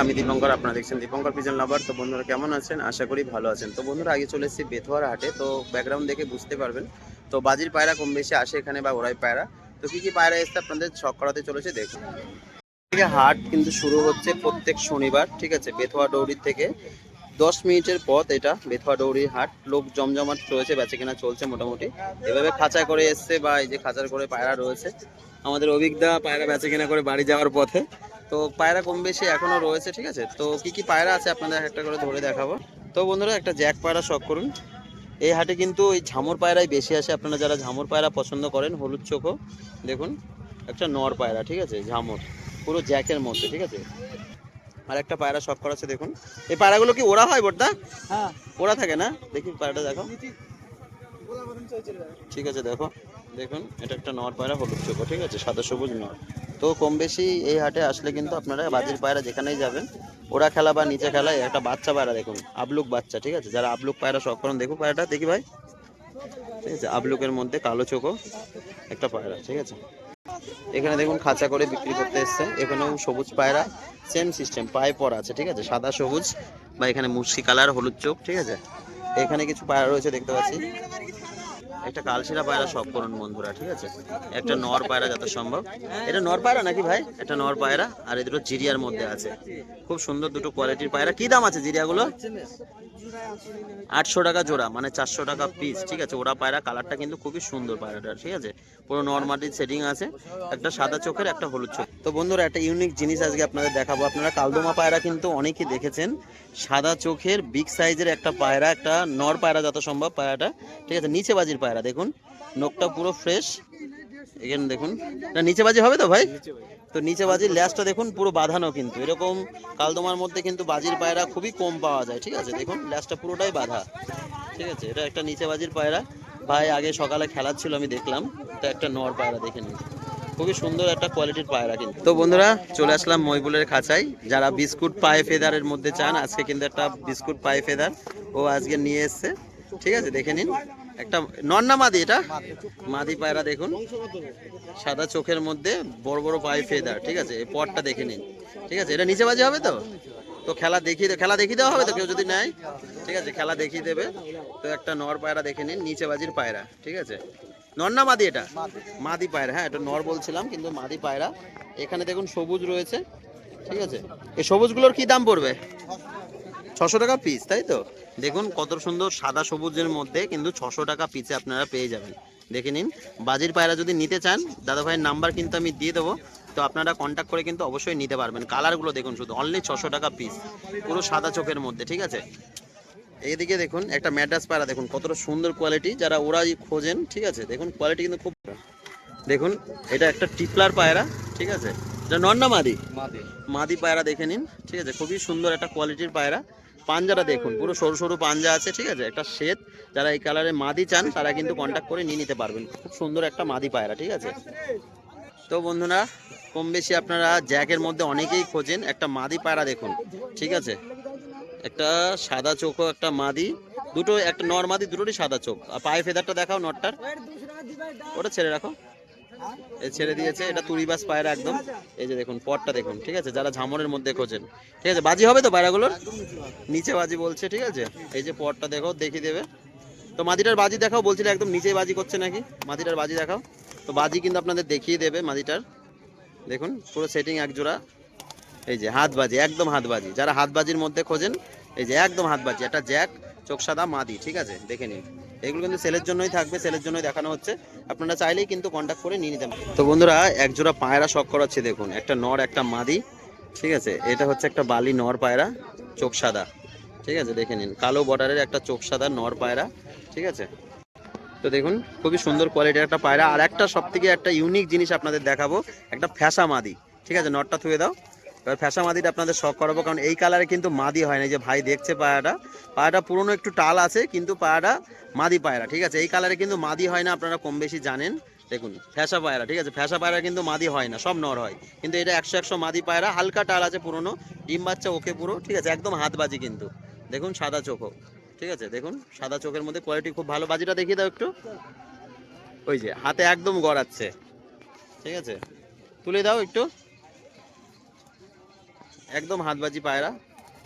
আমি দীপঙ্কর, আপনারা দেখছেন দীপঙ্কর পিজন লাভার তো বন্ধুরা, কেমন আছেন? আশা করি ভালো আছেন। তো বন্ধুরা, আগে চলে এসেছি বেথুয়ার হাটে। তো ব্যাকগ্রাউন্ড দেখে বুঝতে পারবেন। তো বাজির পায়রা কম বেশি আসে এখানে বা ওরাই পায়রা। তো কি কি পায়রা এসছে আপনাদের? ছক করাতে চলেছে, দেখুন। থেকে হাট কিন্তু শুরু হচ্ছে প্রত্যেক শনিবার, ঠিক আছে? বেথুয়া ডৌরির থেকে। দশ মিনিটের পথ এটা, বেথুয়া ডৌরির হাট। লোক জমজমাট রয়েছে বেচে কেনা চলছে মোটামুটি। এভাবে খাঁচা করে এসছে বা এই যে খাঁচার করে পায়রা রয়েছে। আমাদের অভিজ্ঞতা পায়রা বেচে কেনা করে বাড়ি যাওয়ার পথে। তো পায়রা কম বেশি এখনও রয়েছে ঠিক আছে? তো কি কি পায়রা আছে আপনাদের একটা করে ধরে দেখাবো। তো বন্ধুরা একটা জ্যাক পায়রা শখ করুন। এই হাটে কিন্তু ওই ঝামর পায়রাই বেশি আসে। আপনারা যারা ঝামর পায়রা পছন্দ করেন হলুদ চোখও দেখুন একটা নর পায়রা ঠিক আছে? ঝামর পুরো জ্যাকের মধ্যে ঠিক আছে? আর একটা পায়রা শখ করা আছে দেখুন। এই পায়রাগুলো কি ওরা হয় বড়দা হ্যাঁ। ওরা থাকে না? দেখি পায়রাটা দেখো ঠিক আছে দেখো। দেখুন এটা একটা নর পায়রা হলুদ চোখো ঠিক আছে? সাদা সবুজ নর। তো কম বেশি এই হাটে আসলে কিন্তু আপনারা বাজির পায়রা যেখানেই যাবেন, ওরা খেলা বা নিচে খেলা এই একটা বাচ্চা পায়রা দেখুন, আবলুক বাচ্চা, ঠিক আছে? যারা আবলুক পায়রা শখ করেন, দেখুন পায়রাটা, দেখি ভাই। ঠিক আছে আবলুকের মধ্যে কালো চোখো একটা পায়রা, ঠিক আছে? এখানে দেখুন খাঁচা করে বিক্রি করতে এসছে। এখানেও সবুজ পায়রা সেম সিস্টেম পায়ে পরা আছে, ঠিক আছে? সাদা, সবুজ, বা এখানে মুসি কালার, হলুদ চোখ, ঠিক আছে? এখানে কিছু পায়রা রয়েছে, দেখতে পাচ্ছি। একটা কালশিরা পায়রা সব করুন বন্ধুরা, ঠিক আছে? একটা নর পায়রা যত সম্ভব। এটা নর পায়রা নাকি ভাই? একটা নর পায়রা, আর এই দুটো জিরিয়ার মধ্যে আছে। খুব সুন্দর দুটো কোয়ালিটির পায়রা। কি দাম আছে জিরিয়াগুলো? আটশো টাকা জোড়া মানে চারশো টাকা পিস ঠিক আছে? ওরা পায়রা কালারটা কিন্তু খুবই সুন্দর পায়রাটা, ঠিক আছে? পুরো নর্মালির সেটিং আছে, একটা সাদা চোখের, একটা হলুদ চোখ তো বন্ধুরা, একটা ইউনিক জিনিস আজকে আপনাদের দেখাবো। আপনারা কালদমা পায়রা কিন্তু অনেকেই দেখেছেন। সাদা চোখের বিগ সাইজের একটা পায়রা, একটা নর পায়রা যত সম্ভব পায়রাটা, ঠিক আছে? নিচে বাজির পায়রা, দেখুন। নখটা পুরো ফ্রেশ এখানে দেখুন। নিচে বাজি হবে তো ভাই? তো নিচে বাজির ল্যাসটা দেখুন, পুরো বাঁধানো কিন্তু। এরকম কালদমার মধ্যে কিন্তু বাজির পায়রা খুবই কম পাওয়া যায়, ঠিক আছে? দেখুন ল্যাসটা পুরোটাই বাঁধা, ঠিক আছে? এটা একটা নিচে বাজির পায়রা। ভাই, আগে সকালে খেলাচ্ছিল আমি দেখলাম। এটা একটা নর পায়রা, দেখে নিন। খুবই সুন্দর একটা কোয়ালিটির পায়রা কিন্তু। তো বন্ধুরা, চলে আসলাম মইবুলের খাঁচাই যারা বিস্কুট পায়ে ফেদারের মধ্যে চান, আজকে কিন্তু একটা বিস্কুট পায়ে ফেদার ও আজকে নিয়ে এসছে। ঠিক আছে? দেখে নিন। একটা নর না মাদি এটা? মাদি পায়রা দেখুন। সাদা চোখের মধ্যে বড় বড় পায়ে ফেদার, ঠিক আছে? এই পটটা দেখে নিন, ঠিক আছে? এটা নিচে বাজে হবে তো? তো খেলা দেখিয়ে খেলা দেখিয়ে দেওয়া হবে তো? কেউ যদি নেয়, ঠিক আছে? খেলা দেখিয়ে দেবে। তো একটা নর পায়রা দেখে নিন, নিচে বাজির পায়রা, ঠিক আছে? নর না মাদি এটা? মাদি পায়রা হ্যাঁ এটা নর বলছিলাম, কিন্তু মাদি পায়রা। এখানে দেখুন সবুজ রয়েছে, ঠিক আছে? এই সবুজগুলোর কি দাম পড়বে? ছশো টাকা পিস তাই তো? দেখুন কত সুন্দর সাদা সবুজের মধ্যে কিন্তু ছশো টাকা পিসে আপনারা পেয়ে যাবেন। দেখে নিন বাজির পায়রা যদি নিতে চান দাদা ভাইয়ের নাম্বার কিন্তু আমি দিয়ে দেবো। তো আপনারা কন্ট্যাক্ট করে কিন্তু অবশ্যই নিতে পারবেন। কালারগুলো দেখুন শুধু অনলি ছশো টাকা পিস পুরো সাদা চোখের মধ্যে ঠিক আছে? এইদিকে দেখুন একটা ম্যাড্রাস পায়রা দেখুন কতটা সুন্দর কোয়ালিটি যারা ওরাই খোঁজেন ঠিক আছে? দেখুন কোয়ালিটি কিন্তু খুব দেখুন এটা একটা টিপলার পায়রা ঠিক আছে? এটা নন্না মাদি? মাদি। পায়রা দেখে নিন ঠিক আছে? খুবই সুন্দর একটা কোয়ালিটির পায়রা। পাঞ্জাটা দেখুন, পুরো সরু সরু পাঞ্জা আছে, ঠিক আছে? একটা শ্বেত, যারা এই কালারে মাদি চান, তারা কিন্তু কন্ট্যাক্ট করে নিয়ে নিতে পারবেন। খুব সুন্দর একটা মাদি পায়রা, ঠিক আছে? তো বন্ধুরা, কম বেশি আপনারা জ্যাকের মধ্যে অনেকেই খোঁজেন, একটা মাদি পায়রা দেখুন, ঠিক আছে? একটা সাদা চোখও একটা মাদি, দুটো, একটা নর মাদি, দুটোরই সাদা চোখ। আর পায়ে ফেদারটা দেখাও নটটার ওটা ছেড়ে রাখো। এ ছেড়ে দিয়েছে, এটা তুরিবাস পায়রা একদম। এই যে দেখুন পটটা দেখুন, ঠিক আছে? যারা ঝামরের মধ্যে খোঁজেন, ঠিক আছে? বাজি হবে তো পায়রাগুলোর? নিচে বাজি বলছে, ঠিক আছে? এই যে পটটা দেখো, দেখিয়ে দেবে। তো মাদিটার বাজি দেখাও, বলছিল একদম নিচে বাজি করছে নাকি? মাদিটার বাজি দেখাও। তো বাজি কিন্তু আপনাদের দেখিয়ে দেবে মাদিটার। দেখুন, পুরো সেটিং এক জোড়া এই যে হাত বাজি, একদম হাত বাজি। যারা হাত বাজির মধ্যে খোঁজেন, এই যে একদম হাত বাজি, একটা জ্যাক, চোখ সাদা, মাদি, ঠিক আছে? দেখে নিন। এগুলো কিন্তু সেলের জন্যই থাকবে, সেলের জন্যই দেখানো হচ্ছে। আপনারা চাইলেই কিন্তু কন্ট্যাক্ট করে নিয়ে নিতে পারেন। তো বন্ধুরা এক জোড়া পায়রা শখ করাচ্ছে দেখুন, একটা নর, একটা মাদি, ঠিক আছে? এটা হচ্ছে একটা বালি নর পায়রা, চোখ সাদা, ঠিক আছে? দেখে নিন, কালো বর্ডারের একটা চোখ সাদা নর পায়রা, ঠিক আছে? তো দেখুন, খুবই সুন্দর কোয়ালিটির একটা পায়রা। আর একটা সব থেকে একটা ইউনিক জিনিস আপনাদের দেখাবো, একটা ফ্যাসা মাদি, ঠিক আছে? নটটা থুয়ে দাও। এবার ফ্যাসা মাদিটা আপনাদের শখ করাবো, কারণ এই কালারে কিন্তু মাদি হয় না যে ভাই দেখছে পায়াটা পায়াটা পুরনো একটু টাল আছে, কিন্তু পায়াটা মাদি পায়রা, ঠিক আছে? এই কালারে কিন্তু মাদি হয় না, আপনারা কম বেশি জানেন। দেখুন ফ্যাসা পায়রা, ঠিক আছে? ফ্যাসা পায়রা কিন্তু মাদি হয় না, সব নর হয়। কিন্তু এটা একশো একশো মাদি পায়রা, হালকা টাল আছে পুরনো, ডিম বাচ্চা ওকে পুরো, ঠিক আছে? একদম হাতবাজি কিন্তু। দেখুন, সাদা চোখও ঠিক আছে? দেখুন, সাদা চোখের মধ্যে কোয়ালিটি খুব ভালো। বাজিটা দেখিয়ে দাও একটু। ওই যে, হাতে একদম গড়াচ্ছে, ঠিক আছে? তুলে দাও একটু। একদম হাতবাজি পায়রা।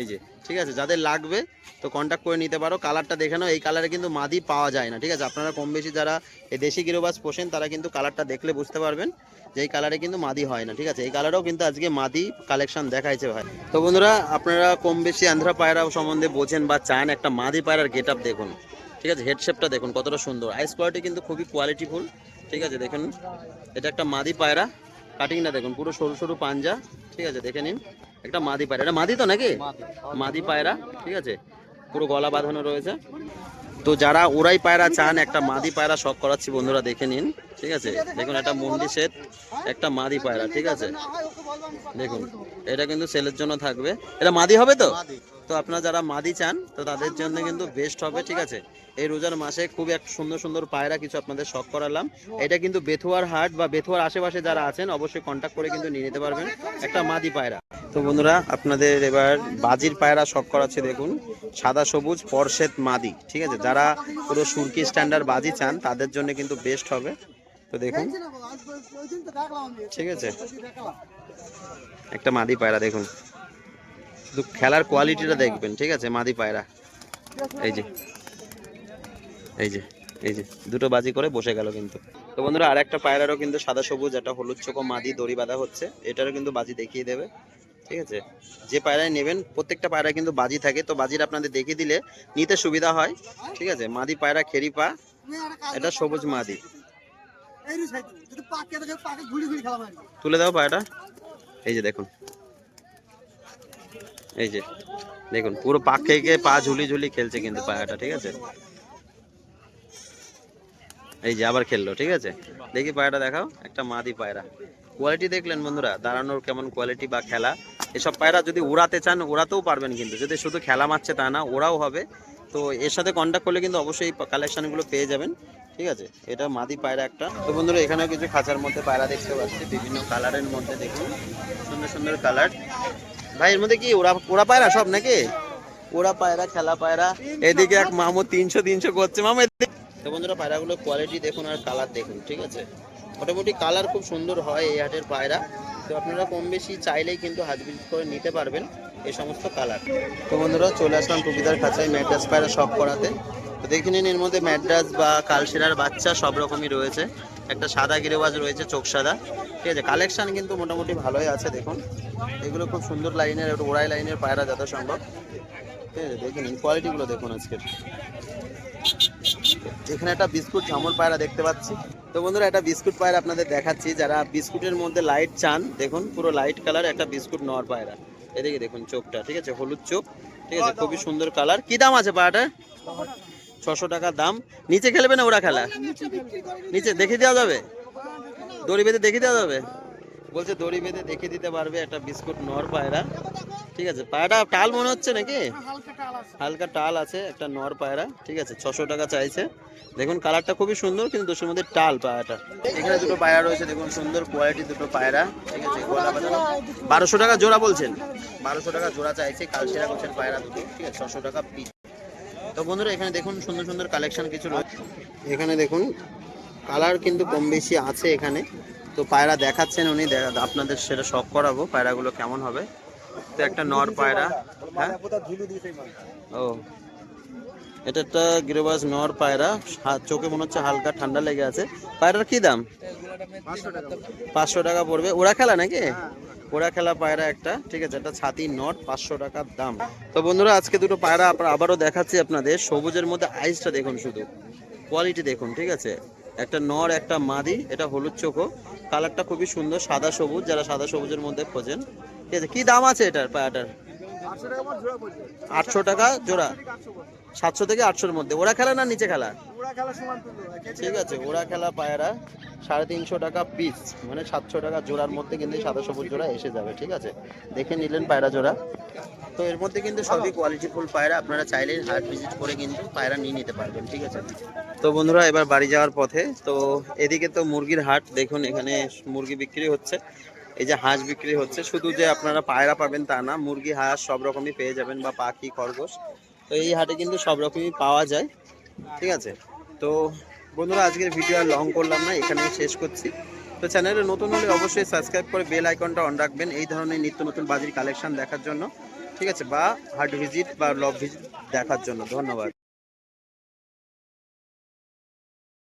এই যে, ঠিক আছে, যাদের লাগবে তো কন্ট্যাক্ট করে নিতে পারো। কালারটা দেখে নাও, এই কালারে কিন্তু মাদি পাওয়া যায় না, ঠিক আছে? আপনারা কম বেশি যারা এই দেশি গিরোবাস পোষেন, তারা কিন্তু কালারটা দেখলে বুঝতে পারবেন যে এই কালারে কিন্তু মাদি হয় না, ঠিক আছে? এই কালারেও কিন্তু আজকে মাদি কালেকশন দেখাইছে ভাই। তো বন্ধুরা, আপনারা কম বেশি আন্ধ্রা পায়রা সম্বন্ধে বোঝেন বা চান, একটা মাদি পায়রার গেট আপ দেখুন, ঠিক আছে? হেডশেপটা দেখুন, কতটা সুন্দর। আইস কোয়ালিটি কিন্তু খুবই কোয়ালিটিফুল ঠিক আছে? দেখুন, এটা একটা মাদি পায়রা। কাটিংটা দেখুন, পুরো সরু সরু পাঞ্জা, ঠিক আছে? দেখে নিন। একটা মাদি পায়রা। এটা মাদি তো নাকি? মাদি। পায়রা ঠিক আছে। পুরো গলা বাঁধানো রয়েছে। তো যারা ওরাই পায়রা চান একটা মাদি পায়রা শখ করাচ্ছি বন্ধুরা দেখে নিন ঠিক আছে? দেখুন একটা মন্ডি সেট একটা মাদি পায়রা ঠিক আছে? দেখুন এটা কিন্তু সেলের জন্য থাকবে। এটা মাদি হবে তো? তো আপনারা যারা মাদি চান তো তাদের জন্য কিন্তু বেস্ট হবে ঠিক আছে? এই রোজার মাসে খুব এক সুন্দর সুন্দর পায়রা কিছু আপনাদের শখ করালাম। এটা কিন্তু বেথুয়ার হাট বা বেথুয়ার আশেপাশে যারা আছেন, অবশ্যই কন্ট্যাক্ট করে কিন্তু নিয়ে নিতে পারবেন একটা মাদি পায়রা। তো বন্ধুরা, আপনাদের এবার বাজির পায়রা শখ করাচ্ছে দেখুন। সাদা সবুজ পরশেত মাদি, ঠিক আছে? যারা পুরো সুরকি স্ট্যান্ডার্ড বাজি চান, তাদের জন্য কিন্তু বেস্ট হবে। তো দেখুন, ঠিক আছে? একটা মাদি পায়রা দেখুন। খেলার কোয়ালিটিটা দেখবেন, ঠিক আছে? মাদি পায়রা। এই যে এই যে এই যে, দুটো বাজি করে বসে গেল কিন্তু। তো বন্ধুরা আর একটা পায়রারও কিন্তু সাদা সবুজ, একটা হলুদ চোখো, মাদি, দড়ি বাঁধা হচ্ছে। এটারও কিন্তু বাজি দেখিয়ে দেবে, ঠিক আছে? যে পায়রায় নেবেন, প্রত্যেকটা পায়রা কিন্তু বাজি থাকে। তো বাজির আপনাদের দেখিয়ে দিলে নিতে সুবিধা হয়, ঠিক আছে? মাদি পায়রা, খেরি পা, এটা সবুজ মাদি। তুলে দাও পায়রাটা। এই যে দেখুন। এই যে, দেখুন, পুরো পাক খেয়ে পা ঝুলি ঝুলি খেলছে কিন্তু পায়রাটা, ঠিক আছে? এই যে আবার খেললো, ঠিক আছে? দেখি পায়রা দেখাও, একটা মাদি পায়রা। কোয়ালিটি দেখলেন বন্ধুরা, দাঁড়ানোর কেমন কোয়ালিটি বা খেলা। এসব পায়রা যদি উড়াতে চান ওড়াতেও পারবেন কিন্তু। যদি শুধু খেলা মারছে তা না, ওরাও হবে। তো এর সাথে কন্ট্যাক্ট করলে কিন্তু অবশ্যই এই কালেকশনগুলো পেয়ে যাবেন, ঠিক আছে? এটা মাদি পায়রা একটা। তো বন্ধুরা, এখানেও কিছু খাঁচার মধ্যে পায়রা দেখতে পাচ্ছি। বিভিন্ন কালারের মধ্যে দেখুন, সুন্দর সুন্দর কালার ভাই, এর মধ্যে কি ওরা ওরা পায়রা সব নাকি? ওরা পায়রা, খেলা পায়রা। এদিকে এক মামু তিনশো তিনশো করছে। মামু তো বন্ধুরা পায়রাগুলোর কোয়ালিটি দেখুন আর কালার দেখুন, ঠিক আছে? মোটামুটি কালার খুব সুন্দর হয় এই হাটের পায়রা। তো আপনারা কম বেশি চাইলেই কিন্তু হাত ভিজিট করে নিতে পারবেন এই সমস্ত কালার তো বন্ধুরা চলে আসলাম টুপিদার খাঁচায় ম্যাড্রাস পায়রা সব করাতে। তো দেখে নিন এর মধ্যে ম্যাড্রাস বা কালসেরার বাচ্চা সব রকমই রয়েছে। একটা সাদা গিরেবাজ রয়েছে, চোখ সাদা, ঠিক আছে? কালেকশান কিন্তু মোটামুটি ভালোই আছে, দেখুন। এগুলো খুব সুন্দর লাইনের একটু ওড়াই লাইনের পায়রা যত সম্ভব ঠিক আছে, দেখে নিন কোয়ালিটিগুলো দেখুন আজকের। এখানে একটা বিস্কুট ঝামর পায়রা দেখতে পাচ্ছি। তো বন্ধুরা, একটা বিস্কুট পায়রা আপনাদের দেখাচ্ছি। যারা বিস্কুটের মধ্যে লাইট চান, দেখুন পুরো লাইট কালার একটা বিস্কুট নেওয়ার পায়রা। এদিকে দেখুন চোখটা, ঠিক আছে? হলুদ চোখ, ঠিক আছে? খুবই সুন্দর কালার কি দাম আছে পায়রাটা? ছশো টাকা দাম। নিচে খেলবে না ওরা খেলা? নিচে দেখে দেওয়া যাবে? দড়ি বেঁধে দেখে দেওয়া যাবে? বলছে দড়ি বেঁধে দেখে দিতে পারবে একটা বিস্কুট নর পায়রা। ঠিক আছে? পায়রাটা টাল মনে হচ্ছে নাকি? হালকা টাল আছে, একটা নর পায়রা, ঠিক আছে, ছশো টাকা চাইছে। দেখুন, কালারটা খুবই সুন্দর, কিন্তু দুশোর মধ্যে টাল পায়রাটা। এখানে দুটো পায়রা রয়েছে, দেখুন, সুন্দর কোয়ালিটি দুটো পায়রা, ঠিক আছে বারোশো টাকা জোড়া বলছেন। বারোশো টাকা জোড়া চাইছে কালসেরা গোছের পায়রা দুটো, ঠিক আছে, ছশো টাকা পিস তো বন্ধুরা, এখানে দেখুন, সুন্দর সুন্দর কালেকশন কিছু রয়েছে। এখানে দেখুন কালার কিন্তু কম বেশি আছে এখানে। তো পায়রা দেখাচ্ছেন উনি আপনাদের সেটা শখ করাবো, পায়রাগুলো কেমন হবে। একটা নর পায়রা হ্যাঁ? ও। এটা একটা গিরোবাজ নর পায়রা চোখে মনে হচ্ছে হালকা ঠান্ডা লেগে আছে। পায়রার কি দাম? পাঁচশো টাকা পড়বে। ওরা খেলা নাকি? ওরা খেলা পায়রা একটা। ঠিক আছে একটা ছাতি নট পাঁচশো টাকার দাম। তো বন্ধুরা, আজকে দুটো পায়রা আবারও দেখাচ্ছি আপনাদের। সবুজের মধ্যে আইসটা দেখুন শুধু। কোয়ালিটি দেখুন, ঠিক আছে? একটা নর, একটা মাদি, এটা হলুদ চোখো কালারটা খুবই সুন্দর, সাদা সবুজ, যারা সাদা সবুজের মধ্যে খোঁজেন। ঠিক আছে কি দাম আছে এটার পায়রাটার আটশো টাকা জোড়া। সাতশো থেকে আটশোর মধ্যে। ওরা খেলা না নিচে খেলা? ঠিক আছে, ওরা খেলা পায়রা। সাড়ে তিনশো টাকা পিস মানে সাতশো টাকা জোড়ার মধ্যে কিন্তু সাদা সবুজ জোড়া এসে যাবে, ঠিক আছে? দেখে নিলেন পায়রা জোড়া। তো এর মধ্যে কিন্তু সবই কোয়ালিটিফুল পায়রা। আপনারা চাইলে হাট ভিজিট করে কিন্তু পায়রা নিয়ে নিতে পারবেন, ঠিক আছে? তো বন্ধুরা, এবার বাড়ি যাওয়ার পথে। তো এদিকে তো মুরগির হাট, দেখুন এখানে মুরগি বিক্রি হচ্ছে। এই যে হাঁস বিক্রি হচ্ছে, শুধু যে আপনারা পায়রা পাবেন তা না, মুরগি, হাঁস সব রকমই পেয়ে যাবেন বা পাখি, খরগোশ। তো এই হাটে কিন্তু সব রকমই পাওয়া যায়, ঠিক আছে? তো বন্ধুরা, আজকের ভিডিও আর লং করলাম না, এখানেই শেষ করছি। তো চ্যানেলে নতুন হলে অবশ্যই সাবস্ক্রাইব করে বেল আইকনটা অন রাখবেন, এই ধরনের নিত্য নতুন বাজির কালেকশন দেখার জন্য, ঠিক আছে? বা হার্ট ভিজিট বা লভ ভিজিট দেখার জন্য। ধন্যবাদ।